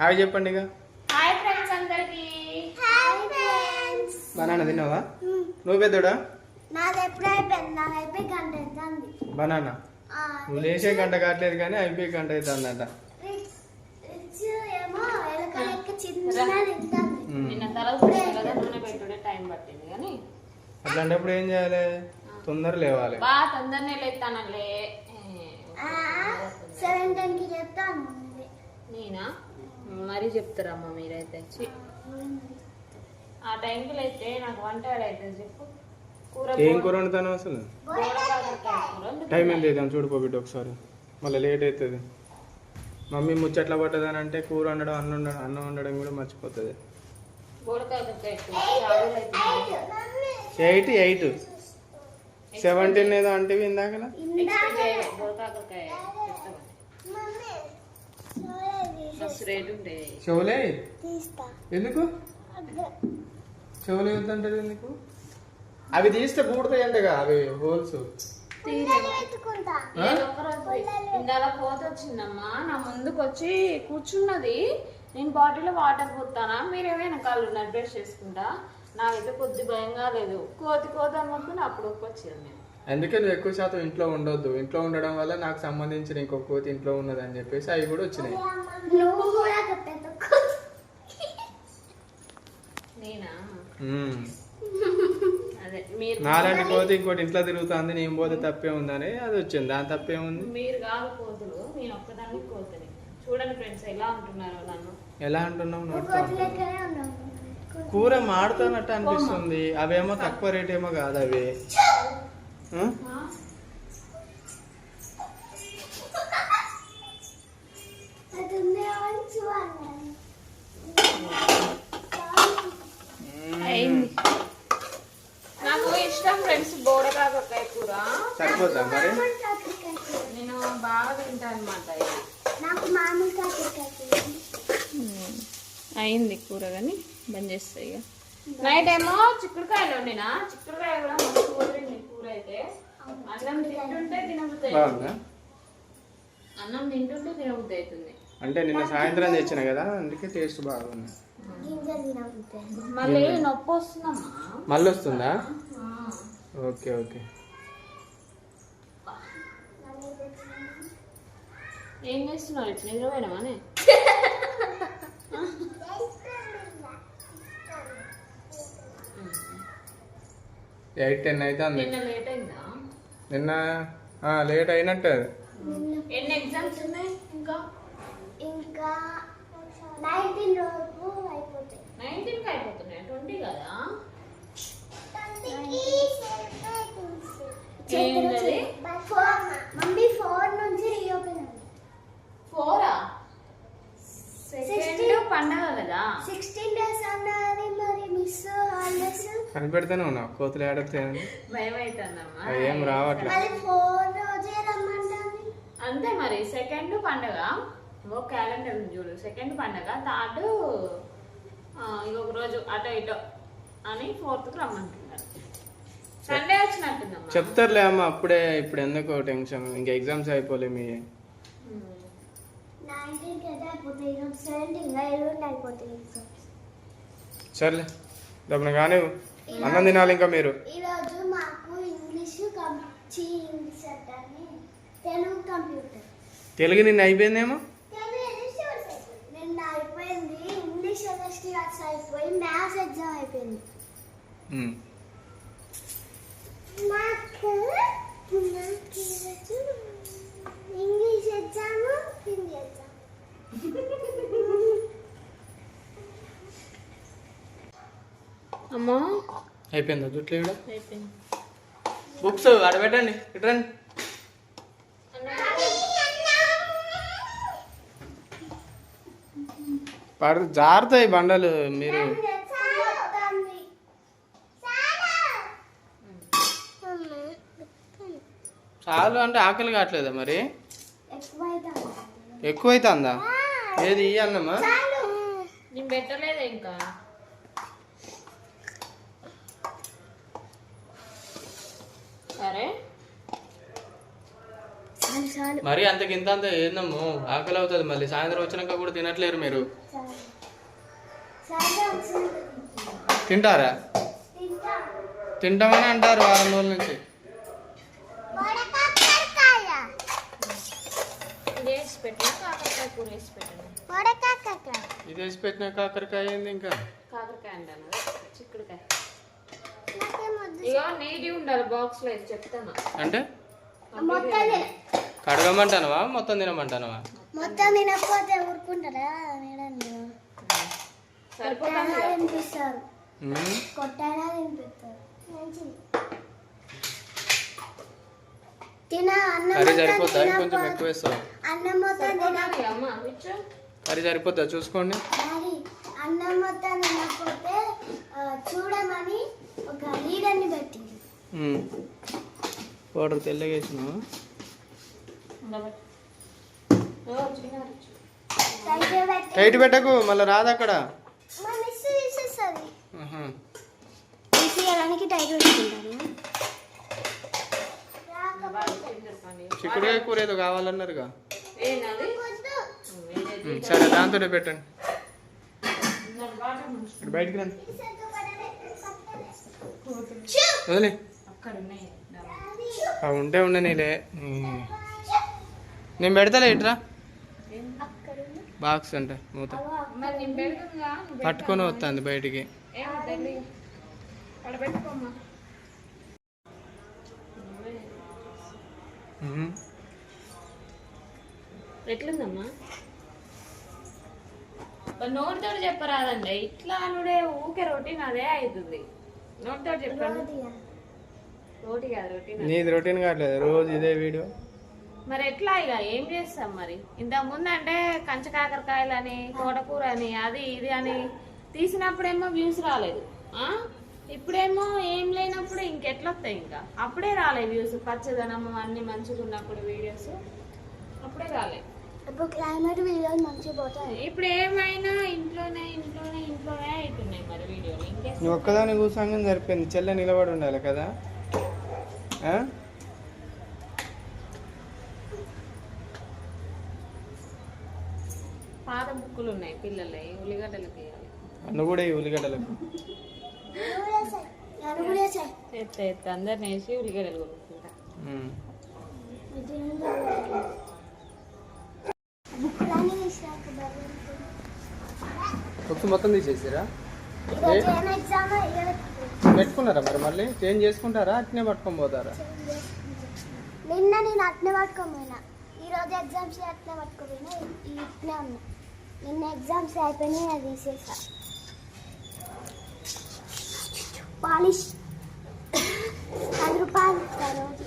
Hi చెప్పండి ఇక. Hi friends అందరికి. Hi friends. బనానా తిన్నావా? నువ్వు పెద్దోడా? నాది ఎప్పుడు అయిపోయింది? నాది అయిపోయి గంట అవుతుంది. బనానా? నువ్వు లేచే గంట కావట్లేదు కానీ అయిపోయి గంట అవుతుందట. అట్లాంటప్పుడు ఏం చేయాలి? తొందర లేవాలి. బాగా తొందరనే లేస్తానలే సెవెన్ టెన్కి చెప్తాను మమ్మీ. నేనా? మరీ చెప్తారమ్మా మీరైతే. ఆ టైంకి లేస్తే నాకు వంట అయితే చెప్పు. ఏం కూర. వండుతాను అసలు. టైం ఎంత అవుతాం చూడు బిడ్డ ఒకసారి. మళ్ళీ లేట్ అవుతుంది. మమ్మీ ముచ్చట్ల పట్టదని అంటే కూర వండడం అన్నం వండడం అన్నం వండడం కూడా మర్చిపోతుంది. అవుతుంది. ఎయిట్. ఎయిట్ సెవెంటీన్ ఏదో అంటే ఇందాక ఎక్స్పెక్ట్ చేయలే, బోడకాకరకాయ చెప్తామని. మమ్మీ చూడండి, మస్తు రేట్ ఉండే చెవులే? తీస్తా. ఎందుకు. చెవులు వద్దంటది ఎందుకు? అవి తీస్తే పూడతాయి అంటగా అవి హోల్స్. ఇందాక పోత వచ్చిందమ్మా నా ముందుకు వచ్చి కూర్చున్నది. నేను బాటిల్లో వాటర్ పోతానా? మీరేమో వెనకాల ఉన్నారు బ్రష్ చేసుకుంటా? నాకైతే కొద్ది భయం కాలేదు కోతి కోతి అనుకుంటున్నా అప్పుడు వచ్చింది నేను. అందుకే నువ్వు ఎక్కువ శాతం ఇంట్లో ఉండొద్దు. ఇంట్లో ఉండడం వల్ల నాకు సంబంధించిన ఇంకొక కోతి ఇంట్లో ఉన్నది అని చెప్పేసి అవి కూడా వచ్చినాయి. నాలాంటి కోతి. ఇంకోటి ఇంట్లో తిరుగుతుంది నేను పోతే తప్పే ఉందని అది వచ్చింది. దాని తప్పే ఉంది. మీరు కాదు కోతులు నేను ఒక్కదాన్ని కోతుని. చూడండి ఫ్రెండ్స్ ఎలా ఉంటున్నారో నన్ను. ఎలా అంటున్నావు ఉన్నావు. కూర మాడుతున్నట్టు అనిపిస్తుంది. అవేమో తక్కువ రేట్ ఏమో కాదు అవి. నాకు ఇష్టం ఫ్రెండ్స్ బోడకాకరకాయ కూర. మరి? కూర. నేను బాగా తింటాను అనమాట ఇది. నాకు మామూలు. అయింది కూర కానీ బంద్ చేస్తాయి ఇక. నైట్ ఏమో చిక్కుడుకాయలు వండినా. చిక్కుడుకాయ కూడా మంచి కుదిరింది కూర అయితే అన్నం తింటుంటే తినబుద్ధి బాగుందా అన్నం తింటుంటే తినబుద్ధి అవుతుంది. అంటే నిన్న సాయంత్రం తెచ్చిన కదా అందుకే టేస్ట్ బాగుంది. మళ్ళీ నొప్పి వస్తుందమ్మా మళ్ళీ వస్తుందా. Okay okay. ఏం చేస్తున్నారు ఇట్లా నిద్రపోయినామానే ఎయిట్ టెన్ అయితే నిన్న లేట్ అయిందా? నిన్న లేట్ అయినట్టు ఎన్ని ఎగ్జామ్స్ ఉన్నాయి ఇంకా? ఇంకా నైన్టీన్ రోజు అయిపోతాయి. నైన్టీన్కి అయిపోతున్నాయి? ట్వంటీ కదా? మమ్మీ ఫోర్ నుంచి రీఓపెన్ ఫోరా సెకండ్ పండగ కదా? సిక్స్టీన్ కనిపెడితేనే ఉన్నావు? కోతులు ఏడతాయని ఏం రావట్లే. మళ్ళీ ఫోర్ రోజే రమ్మంటుంది. అంతే మరి సెకండ్ పండగ. ఓ క్యాలెండర్ చూడు సెకండ్ పండగ. థర్డ్ ఇంకొక రోజు అటో ఇటో అని ఫోర్త్కి రమ్మంటున్నారు. సండే వచ్చినట్టుందమ్మా. చెప్తారులే అమ్మ అప్పుడే ఇప్పుడు ఎందుకు టెన్షన్. ఇంకా ఎగ్జామ్స్ అయిపోలే మీ. సర్లే దప్పుడు కానీ అన్నం తినాలి ఇంకా మీరు? ఈరోజు మాకు English English Telugu computer. Telugu నిన్న అయిపోయిందేమో? నిన్న అయిపోయింది. ఇంగ్లీష్ అయిపోయి మ్యాథ్స్ ఎగ్జామ్ అయిపోయింది ఉమ్. నాకు నాకు ఈరోజు ఇంగ్లీష్ ఎగ్జామ్ హిందీ ఎగ్జామ్ అమ్మా. అయిపోయిందా జుట్లు అయిపోయింది. బుక్స్ అడబెట్టండి ఇట్రండి పడు జారుతాయి బండలు మీరు. చాలు అంటే ఆకలి కావట్లేదా మరి? ఎక్కువైతుందా? ఏది ఇయ్యి అన్నమ్మా నేను పెట్టలేదే ఇంకా సరే అది చాలు మరి అంతకి ఇంత అంత ఏందమ్ము? ఆకలి అవుతుంది మళ్ళీ. సాయంత్రం వచ్చినాక కూడా తినట్లేరు మీరు. తింటారా? తింటా. తింటామని అంటారు వారం రోజుల నుంచి. ఇది వేసి పెట్టినా కాకరకాయ ఏంది ఇంకా? కాకరకాయ అంటాను. చిక్కుడుకాయ. ఇగో నీటి ఉండాలి బాక్స్లో చెప్తాను. అంటే? కడగమంటానవా? మొత్తం తినమంటానవా? మొత్తం తినకపోతే ఊరుకుంటారా? తినిపిస్తారు. కర్రీ ఇంకొంచెం తినకపోతే- ఎక్కువ వేస్తావు? కర్రీ చూసుకోండి. అన్నం మొత్తం తినకపోతే ఆ, చూడమని ఒక లీడర్ని పెట్టింది. పౌడర్ తెల్లగా టైట్ పెట్టి టైట్ పెట్టకు మళ్ళీ రాదు అక్కడ. చిక్కుడుకాయ కూర ఏదో కావాలన్నారుగా. సరే దాంతోనే పెట్టండి. బయటికి రండి. వదిలే. ఉంటే ఉండనీలే. నేను పెడతలే ఇట్రా. బాక్స్ అంటే మూత. పట్టుకొని వస్తుంది బయటికి. ఎట్లుందమ్మా? నోటితో చెప్పరాదండి. ఇట్లా అనుడే ఊకే రొటీన్ అదే అవుతుంది నోటితో చెప్పండి. రోటి కాదు రొటీన్ నీది రొటీన్ కావట్లేదు. రోజు ఇదే వీడియో. మరి ఎట్లా ఇక ఏం చేస్తాం మరి? ఇంతకు ముందు అంటే కంచ కాకరకాయలు అని తోటకూర అని అది ఇది అని తీసినప్పుడేమో వ్యూస్ రాలేదు. ఆ? ఇప్పుడేమో ఏం లేనప్పుడు ఇంకెట్లా వస్తాయి ఇంకా? అప్పుడే రాలే వ్యూస్ పచ్చదనం అన్ని మంచిగా ఉన్నప్పుడు వీడియోస్ అప్పుడే రాలే. ఇప్పుడు క్లైమేట్ వీడియోలు మంచిగా పోతాయి. ఇప్పుడు ఏమైనా ఇంట్లోనే ఇంట్లోనే ఇంట్లోనే అవుతున్నాయి మరి వీడియోలు ఇంకే నువ్వు ఒక్కదాని కూర్చోంగా సరిపోయింది. చెల్లె నిలబడి ఉండాలి కదా? పాత బుక్కులు ఉన్నాయి పిల్లలే ఉల్లిగడ్డలకి. వేయాలి అన్ను కూడా ఈ ఉల్లిగడ్డలకు. ఎత్త ఎత్త అందరిని వేసి ఉల్లిగడ్డలు కొనుక్కుంటా. బుక్స్ మొత్తం తీసేసారా? పెట్టుకున్నారా మరి మళ్ళీ? చేంజ్ చేసుకుంటారా? అట్నే పట్టుకొని పోతారా? నిన్న నేను అట్నే పట్టుకోపోయినా ఈరోజు ఎగ్జామ్స్ అట్నే పట్టుకోపోయినా ఈ ఇట్నే ఉన్నా. నిన్న ఎగ్జామ్స్ అయిపోయినాయి అది తీసేసా. పాలిష్. పది రూపాయలు ఇస్తారు రోజు